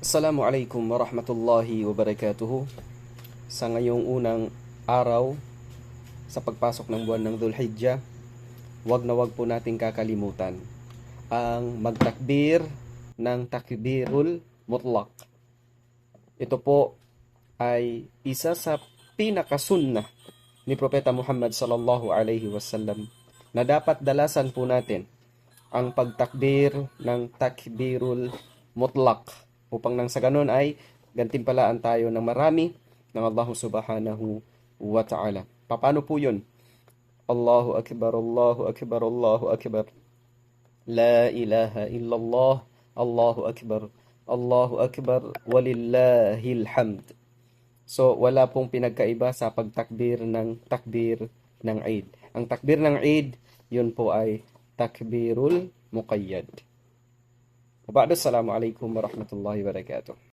Assalamualaikum warahmatullahi wabarakatuh. Sa ngayong unang araw sa pagpasok ng buwan ng Dhul Hijjah, wag na wag po nating kakalimutan ang magtakbir ng takbirul mutlaq. Ito po ay isa sa pinakasunna ni Propeta Muhammad sallallahu alaihi wasallam na dapat dalasan po natin ang pagtakbir ng takbirul mutlaq upang nang sa ganun ay gantimpalaan tayo ng marami ng Allah subhanahu wa ta'ala. Paano po yun? Allahu Akbar, Allahu Akbar, Allahu Akbar. La ilaha illallah, Allahu Akbar, Allahu Akbar, walillahil hamd. So, wala pong pinagkaiba sa pagtakbir ng takbir ng Eid. Ang takbir ng Eid, yun po ay takbirul muqayyad. وبعد السلام عليكم ورحمة الله وبركاته.